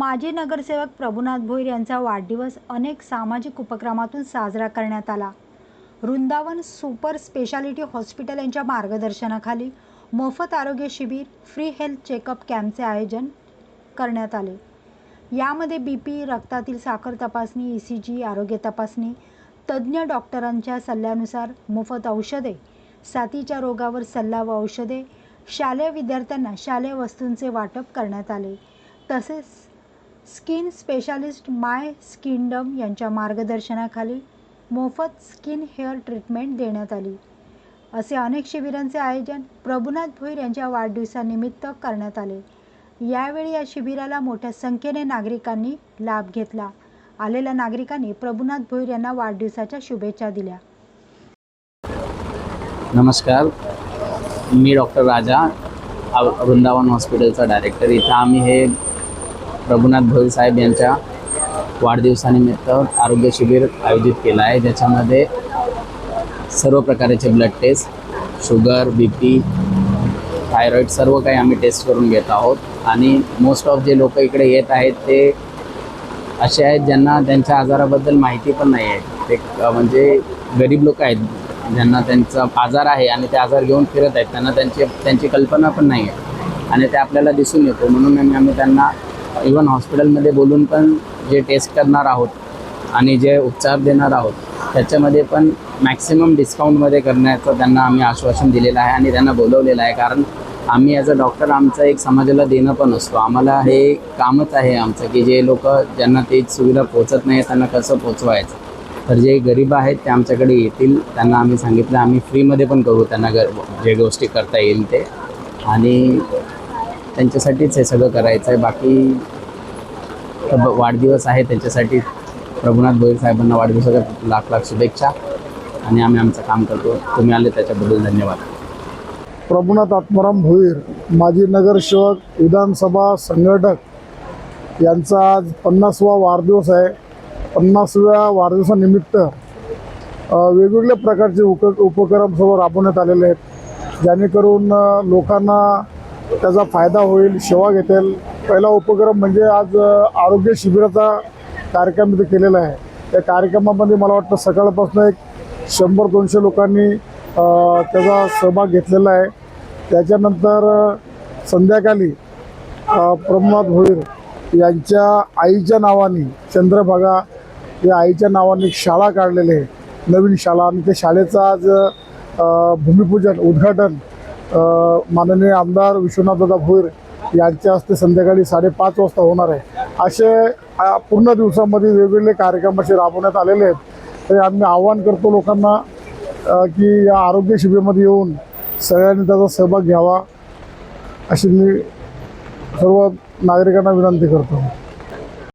माजी नगरसेवक प्रभुनाथ भोईर यांचा वाढदिवस अनेक सामाजिक उपक्रमातून साजरा करण्यात आला. वृंदावन सुपर स्पेशालिटी हॉस्पिटल यांच्या मार्गदर्शनाखाली मोफत आरोग्य शिबिर फ्री हेल्थ चेकअप कॅम्पचे आयोजन करण्यात आले. यामध्ये बी पी रक्तातील साखर तपासणी ई सी जी आरोग्य तपासणी तज्ज्ञ डॉक्टरांच्या सल्ल्यानुसार मोफत औषधे साथीच्या रोगावर सल्ला व औषधे शालेय विद्यार्थ्यांना शालेय वस्तूंचे वाटप करण्यात आले. तसेच स्किन स्पेशालिस्ट माय स्किनडम यांच्या मार्गदर्शनाखाली मोफत स्किन हेअर ट्रीटमेंट देण्यात आली. असे अनेक शिबिरांचे आयोजन प्रभुनाथ भोईर यांच्या वाढदिवसानिमित्त करण्यात आले. यावेळी या शिबिराला मोठ्या संख्येने नागरिकांनी लाभ घेतला. आलेल्या नागरिकांनी प्रभुनाथ भोईर यांना वाढदिवसाच्या शुभेच्छा दिल्या. नमस्कार. मी डॉक्टर राजा वृंदावन हॉस्पिटलचा डायरेक्टर. इथं आम्ही हे प्रभुनाथ भोईर साहेब यांच्या वाढदिवसानिमित्त आरोग्य शिबिर आयोजित केलं आहे. ज्याच्यामध्ये सर्व प्रकारचे blood test sugar B P thyroid सर्व काही आम्ही टेस्ट करून घेत आहोत. आणि मोस्ट ऑफ जे लोक इकडे येत आहेत ते असे आहेत ज्यांना त्यांच्या आजाराबद्दल माहिती पण नाही आहे. ते म्हणजे गरीब लोक आहेत ज्यांना त्यांचा आजार आहे आणि ते आजार घेऊन फिरत आहेत. त्यांना त्यांची त्यांची कल्पना पण नाही आहे. आणि ते आपल्याला दिसून येतो. म्हणून आम्ही आम्ही त्यांना इवन हॉस्पिटलमध्ये बोलून पण जे टेस्ट करणार आहोत आणि जे उपचार देणार आहोत त्याच्यामध्ये पण मॅक्सिमम डिस्काउंटमध्ये करण्याचं त्यांना आम्ही आश्वासन दिलेलं आहे आणि त्यांना बोलवलेलं आहे. कारण आम्ही ॲज अ डॉक्टर आमचं एक समाजाला देणं पण असतो. आम्हाला हे कामच आहे आमचं की जे लोक ज्यांना ते सुविधा पोचत नाही त्यांना कसं पोचवायचं तर जे गरीब आहेत ते आमच्याकडे येतील. त्यांना आम्ही सांगितलं आम्ही फ्रीमध्ये पण करू त्यांना गर जे गोष्टी करता येईल ते. आणि त्यांच्यासाठीच हे सगळं करायचं आहे बाकी तर वाढदिवस आहे त्यांच्यासाठी. प्रभुनाथ भोईर साहेबांना वाढदिवसाच्या लाख लाख शुभेच्छा. आणि आम्ही आमचं काम करतो. तुम्ही आले त्याच्याबद्दल धन्यवाद. प्रभुनाथ आत्माराम भोईर माजी नगरसेवक विधानसभा संघटक यांचा आज पन्नासवा वाढदिवस आहे. पन्नासव्या वाढदिवसानिमित्त वेगवेगळ्या प्रकारचे उप उपक्रम समोर राबवण्यात आलेले आहेत. जेणेकरून लोकांना त्याचा फायदा होईल सेवा घेतील. पहिला उपक्रम म्हणजे आज आरोग्य शिबिराचा कार्यक्रम इथे केलेला आहे. त्या कार्यक्रमामध्ये मला वाटतं सकाळपासून एक शंभर दोनशे लोकांनी त्याचा सहभाग घेतलेला आहे. त्याच्यानंतर संध्याकाळी प्रमोद भोईर यांच्या आईच्या नावाने चंद्रभागा या आईच्या नावाने एक शाळा काढलेली आहे. नवीन शाळा. आणि त्या शाळेचं आज भूमिपूजन उद्घाटन माननीय आमदार विश्वनाथदादा भोईर यांच्या हस्ते संध्याकाळी साडेपाच वाजता होणार आहे. असे पूर्ण दिवसामध्ये वेगवेगळे कार्यक्रम असे राबवण्यात आलेले आहेत. तरी आम्ही आव्हान करतो लोकांना की या आरोग्य शिबिरामध्ये येऊन सगळ्यांनी त्याचा सहभाग घ्यावा अशी मी सर्व नागरिकांना विनंती करतो.